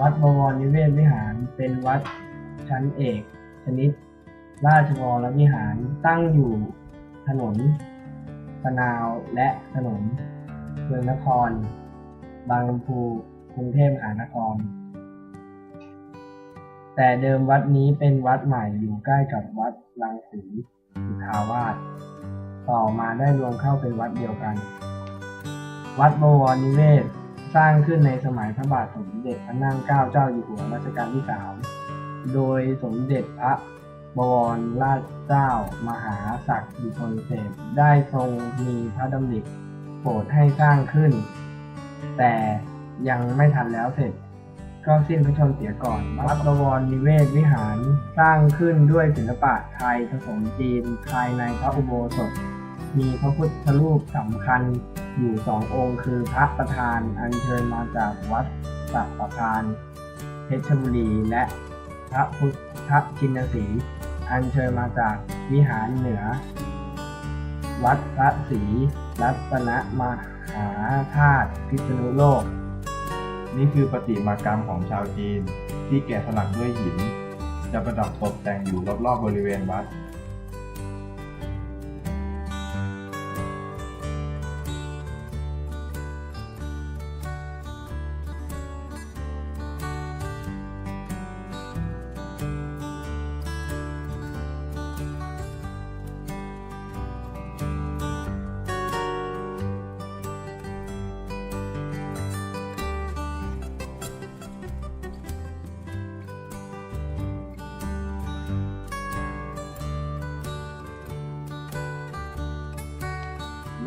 วัดบวรนิเวศวิหาร เป็นวัดชั้นเอก ชนิด ราชวรวิหารตั้งอยู่ถนนสนาวและถนนเมืองนคร บางลำพูกรุงเทพมหานคร แต่เดิมวัดนี้เป็นวัดใหม่อยู่ใกล้กับวัดรังสีสุทาวาสต่อมาได้รวมเข้าเป็นวัดเดียวกัน วัดบวรนิเวศ สร้างขึ้นในสมัยพระบาทสมเด็จพระนั่งเกล้าเจ้าอยู่หัวรัชกาลที่สามโดยสมเด็จพระบวรราชเจ้า มหาศักดิพลเสดได้ทรงมีพระดำริโปรดให้สร้างขึ้น แต่ยังไม่ทันแล้วเสร็จ ก็สิ้นพระชนม์เสียก่อนวัดบวรนิเวศวิหารสร้างขึ้นด้วยศิลปะไทยผสมจีนภายในพระอุโบสถ มีพระพุทธรูปสำคัญ อยู่สององค์คือพระประธานอัญเชิญมาจากวัดสัปประธานเพชรบุรี และพระพุทธชินสีอัญเชิญมาจากวิหารเหนือ วัดพระศรีรัตนมหาธาตุพิษณุโลก นี่คือประติมากรรมของชาวจีน ที่แกะสลักด้วยหิน จะประดับตกแต่งอยู่รอบๆบริเวณวัด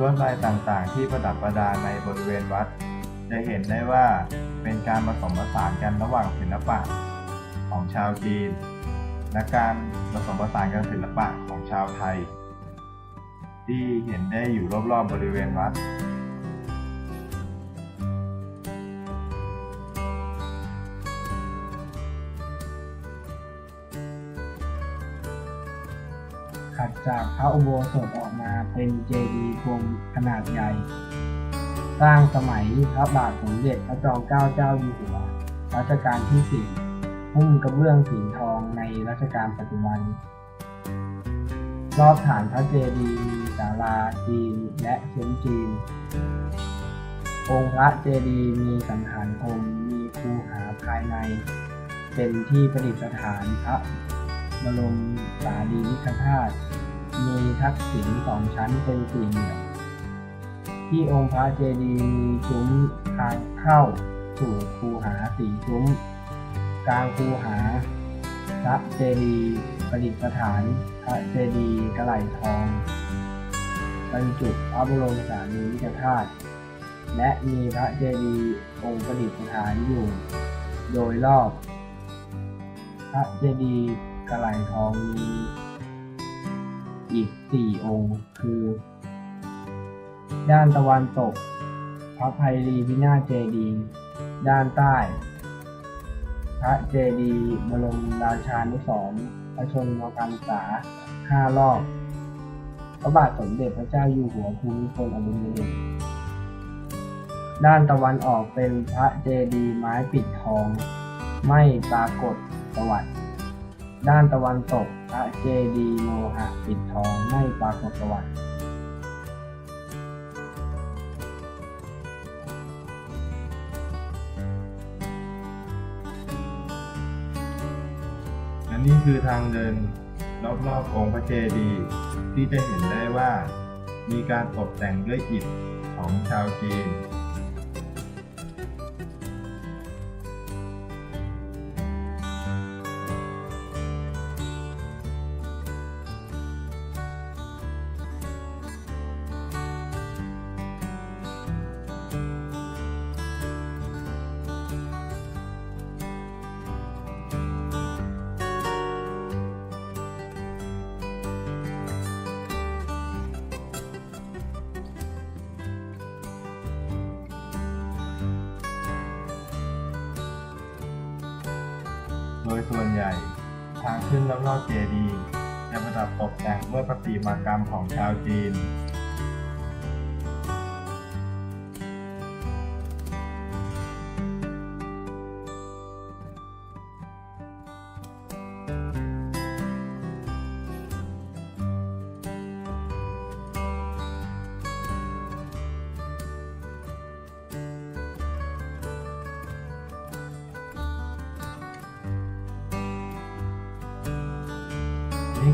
วดลายต่างๆ ที่ประดับประดาในบริเวณวัด จะเห็นได้ว่าเป็นการผสมผสานกันระหว่างศิลปะของชาวจีน และการผสมผสานกับศิลปะของชาวไทย ที่เห็นได้อยู่รอบๆบริเวณวัด ถัดจากพระอุโบสถออกมาเป็นเจดีย์พวงขนาดใหญ่ สร้างสมัยพระบาทสมเด็จพระจอมเกล้าเจ้าอยู่หัวรัชกาลที่สี่หุ้มกระเบื้องสีทองในรัชกาลปัจจุบัน รอบฐานพระเจดีย์มีศาลาจีนและเซุ้มจีน องค์พระเจดีย์มีสังหารคมมีคูหาภายใน เป็นที่ประดิษฐานพระ บรมสารีริกธาตุมีทักษิณสองชั้นเป็นสี่เหลี่ยมที่องค์พระเจดีย์มีซุ้มทางเข้าสู่คูหาสี่ซุ้ม กลางคูหาพระเจดีย์ประดิษฐานพระเจดีย์กระไหลทองบรรจุพระบรมสารีริกธาตุและมีพระเจดีย์องค์ประดิษฐานอยู่ โดยรอบ พระเจดีย์ กระไหลทองมีอีกสี่องค์ คือ ด้านตะวันตก พระภัยรีพินาเจดี ด้านใต้ พระเจดีบรมราชานุสรณ์พระชนมพรรษาห้ารอบ พระบาทสมเด็จพระเจ้าอยู่หัวภูมิพลอดุลยเดชด้านตะวันออกเป็นพระเจดีย์ไม้ปิดทอง ไม่ปรากฏประวัติ ด้านตะวันตกพระเจดีย์โลหะปิดทองไม่ปรากฏประวัติและนี่คือทางเดินรอบๆองค์พระเจดีย์ที่จะเห็นได้ว่า มีการตกแต่งด้วยอิฐของชาวจีน ดยส่วนใหญ่ ทางขึ้นรอบๆเจดีย์จะประดับตกแต่งด้วยประติมากรรมของชาวจีน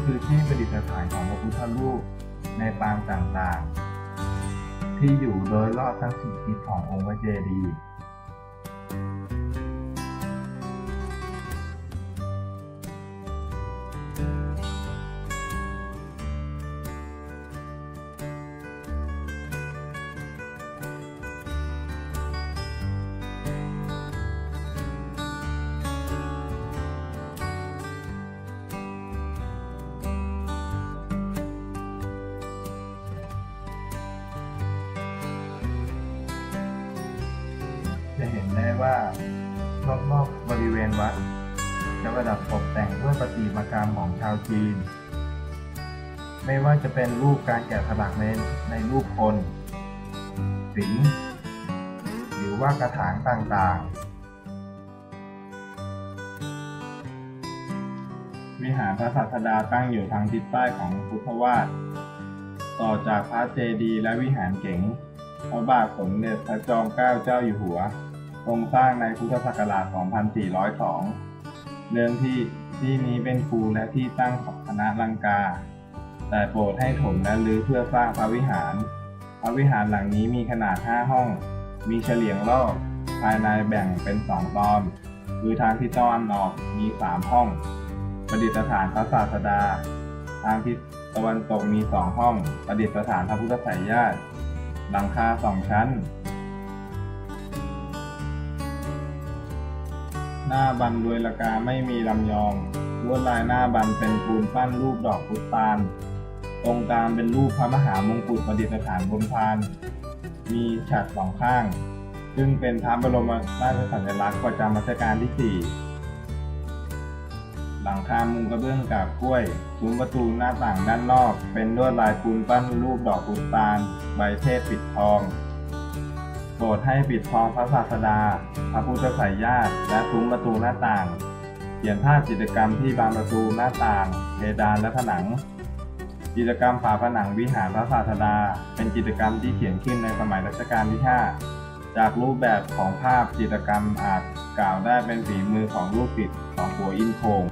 คือที่ประดิษฐานของพระพุทธรูปในปางต่างๆ ที่อยู่โดยรอบทั้งสี่ทิศขององค์พระเจดีย์ ว่ารอบๆบริเวณวัด จะประดับตกแต่งด้วยประติมากรรมของชาวจีน ไม่ว่าจะเป็นรูปการแกะสลักในในรูปคนศิลป์หรือว่ากระถางต่างๆ วิหารพระศาสดาตั้งอยู่ทางทิศใต้ของพุทธวาสต่อจากพระเจดีย์และวิหารเก๋งพระบาทสมเด็จพระจอมเกล้าเจ้าอยู่หัว ทรงสร้างในพุทธศักราช 2402 เดิมที่ที่นี้เป็นครูและที่ตั้งของคณะลังกา แต่โปรดให้ถมและรื้อเพื่อสร้างพระวิหาร พระวิหารหลังนี้มีขนาด 5 ห้อง มีเฉลียงรอบภายในแบ่งเป็น 2 ตอน คือทางทิศตะวันออกมี 3 ห้อง ประดิษฐานพระศาสดา ทางทิศตะวันตกมี 2 ห้อง ประดิษฐานพระพุทธไสยญาติหลังคาสองชั้น หน้าบันรวยละกาไม่มีลำยองลวดลายหน้าบันเป็นปูนปั้นรูปดอกพุตาลตรงกลางเป็นรูปพระมหามงกุฎประดิษฐานบนพาน มีฉากสองข้าง ซึ่งเป็นพระบรมราชสัญลักษณ์ประจำรัชกาลที่สี่หลังคามุงกระเบื้องกาบกล้วยซุ้มประตูหน้าต่างด้านนอก เป็นลวดลายปูนปั้นรูปดอกพุตาลใบเทศปิดทองโปรดให้ปิดทองพระศาสดา พระพุทธไสยญาติและซุ้มประตูหน้าต่าง เขียนภาพจิตรกรรมที่บานประตูหน้าต่างเพดานและผนัง จิตรกรรมฝาผนังวิหารพระศาสดา เป็นจิตรกรรมที่เขียนขึ้นในสมัยรัชกาลที่ 5 จากรูปแบบของภาพจิตรกรรมอาจกล่าวได้เป็นฝีมือของลูกศิษย์ของหัวอินโพง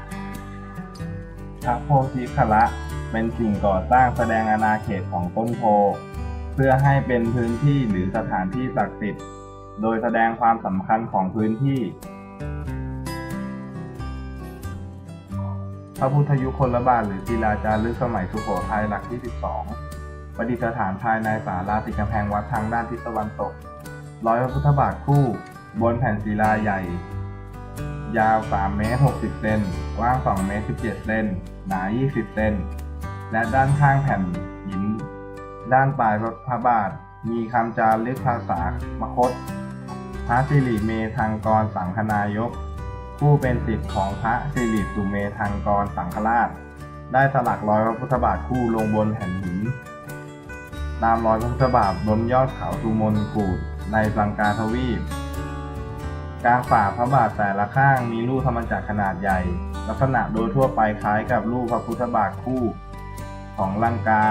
พระโพธิคละเป็นสิ่งก่อสร้างแสดงอาณาเขตของต้นโพ เพื่อให้เป็นพื้นที่หรือสถานที่ศักดิ์สิทธิ์ โดยแสดงความสำคัญของพื้นที่ พระพุทธยุคลบาทหรือศิลาจารึกสมัยสุโขทัยหลักที่ 12 ประดิษฐานภายในศาลาติดกำแพงวัดทางด้านทิศตะวันตก ร้อยพระพุทธบาทคู่ บนแผ่นศิลาใหญ่ ยาว 3 เมตร 60 เซน กว้าง 2 เมตร 17 เซน หนา 20 เซน และด้านข้างแผ่นหิน ด้านปลายพระบาทมีคำจารึกภาษามคต พระสิริเมธังกรสังฆนายก ผู้เป็นศิษย์ของพระสิริสุเมธังกรสังฆราช ได้สลักรอยพระพุทธบาทคู่ลงบนแผ่นหิน ตามรอยพระพุทธบาทบนยอดเขาสุมนกูดในลังกาทวีปกลางฝ่าพระบาทแต่ละข้างมีรูปธรรมจักรขนาดใหญ่ ลักษณะโดยทั่วไปคล้ายกับรูปพระพุทธบาทคู่ของลังกา